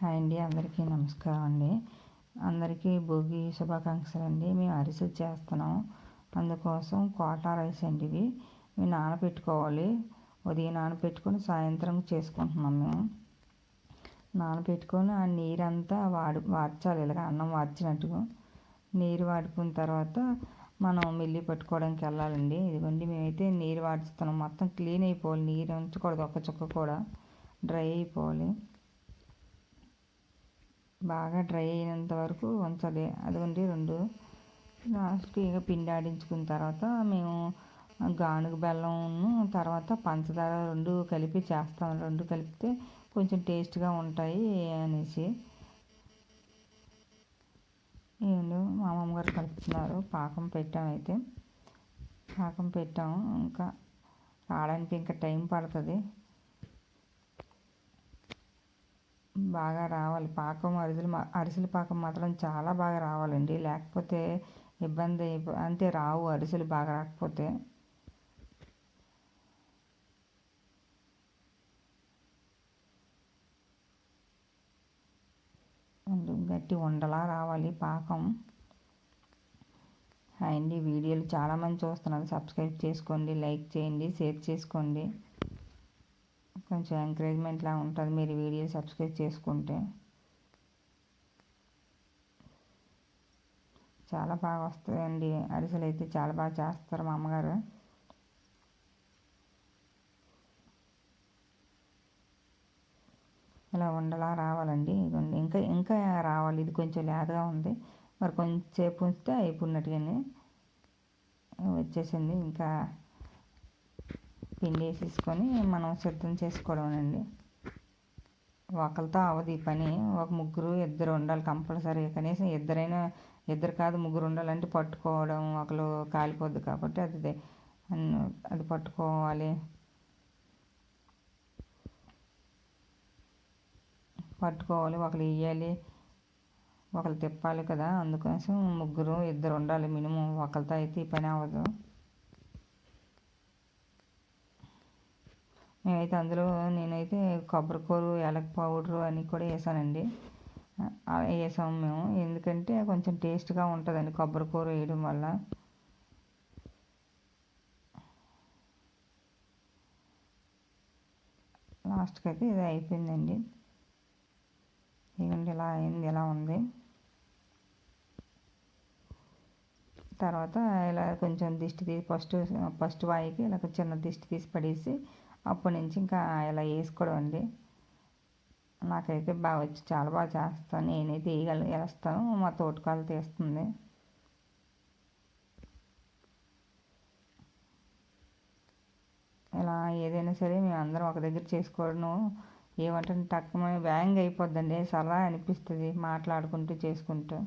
Hi అండి అందరికీ నమస్కారం అండి. అందరికీ భోగి శుభాకాంక్షలు అండి మేము అరిసెలు చేస్తున్నాం. అందుకోసం కోటా రైస్ అండి ఇవి మేము నానబెట్టుకోవాలి ఉదయం నానబెట్టుకొని సాయంత్రం చేసుకుంటున్నాం మేము. నానబెట్టుకొని ఆ నీరంతా వాడు వార్చాలి ఇలాగ అన్నం వార్చినట్టుగా నీరు వాడుకున్న తర్వాత మనం మిల్లి పట్టుకోవడానికి వెళ్ళాలండి. ఇదిగోండి మేమైతే నీరు వాడుస్తున్నాం మొత్తం క్లీన్ అయిపోవాలి. నీరు ఉంచకూడదు ఒక్క చుక్క కూడా. డ్రై అయిపోవాలి. బాగా డ్రై అయినంత వరకు ఉంచాలి అదిగోండి రెండు. లాస్ట్కి ఇక పిండి ఆడించుకున్న తర్వాత మేము గానుగ బెల్లం తర్వాత పంచదార రెండు కలిపి చేస్తాం. రెండు కలిపితే కొంచెం టేస్ట్గా ఉంటాయి అనేసి. ఏంటో మా అమ్మగారు కలుపుతున్నారు. పాకం పెట్టామైతే పాకం పెట్టాము ఇంకా రావడానికి ఇంకా టైం పడుతుంది. బాగా రావాలి. పాకం అరిసెలు అరిసెల పాకం మాత్రం చాలా బాగా రావాలండి. లేకపోతే ఇబ్బంది అంటే రావు అరిసెలు బాగా రాకపోతే. గట్టి ఉండలా రావాలి పాకం. అండి వీడియోలు చాలామంది చూస్తున్నారు. సబ్స్క్రైబ్ చేసుకోండి లైక్ చేయండి షేర్ చేసుకోండి. కొంచెం ఎంకరేజ్మెంట్లా ఉంటుంది మీరు వీడియో సబ్స్క్రైబ్ చేసుకుంటే. చాలా బాగా వస్తాయండి అరిసెలు అయితే చాలా బాగా చేస్తారు మా అమ్మగారు. ఇలా ఉండలా రావాలండి. ఇంకా ఇంకా రావాలి. ఇది కొంచెం లేతగా ఉంది. మరి కొంచెంసేపు ఉంచితే అయిపోయినట్టుగానే వచ్చేసింది. ఇంకా పిండి వేసేసుకొని మనం సిద్ధం చేసుకోవడం అండి ఒకరితో అవ్వదు ఈ పని. ఒక ముగ్గురు ఇద్దరు ఉండాలి కంపల్సరీ. కనీసం ఇద్దరైనా ఇద్దరు కాదు ముగ్గురు ఉండాలంటే పట్టుకోవడం ఒకరు కాలిపోద్ది కాబట్టి అది అది పట్టుకోవాలి. పట్టుకోవాలి. ఒకరు వేయాలి ఒకరు తిప్పాలి కదా. అందుకోసం ముగ్గురు ఇద్దరు ఉండాలి మినిమం. ఒకరితో అయితే ఈ పని అవ్వదు. మేమైతే అందులో నేనైతే కొబ్బరికూరు యాలక్ పౌడరు అని కూడా వేసానండి. వేసాము మేము. ఎందుకంటే కొంచెం టేస్ట్గా ఉంటుందండి కొబ్బరికూర వేయడం వల్ల. లాస్ట్కి అయితే ఇది అయిపోయిందండి. ఇదండి ఇలా అయింది ఇలా ఉంది. తర్వాత ఇలా కొంచెం దిష్టి తీసి ఫస్ట్ ఫస్ట్ వాయికి ఇలా చిన్న దిష్టి తీసి పడేసి అప్పటి నుంచి ఇంకా ఇలా వేసుకోవడం అండి. నాకైతే బాగా వచ్చి చాలా బాగా చేస్తాను. నేనైతే వేయగల వేస్తాను. మా తోటకాలు తీస్తుంది. ఇలా ఏదైనా సరే మేము అందరం ఒక దగ్గర చేసుకోవడం ఏమంటే టక్కుమని వ్యాంగ్ అయిపోద్దండి. సరదా అనిపిస్తుంది మాట్లాడుకుంటూ చేసుకుంటూ.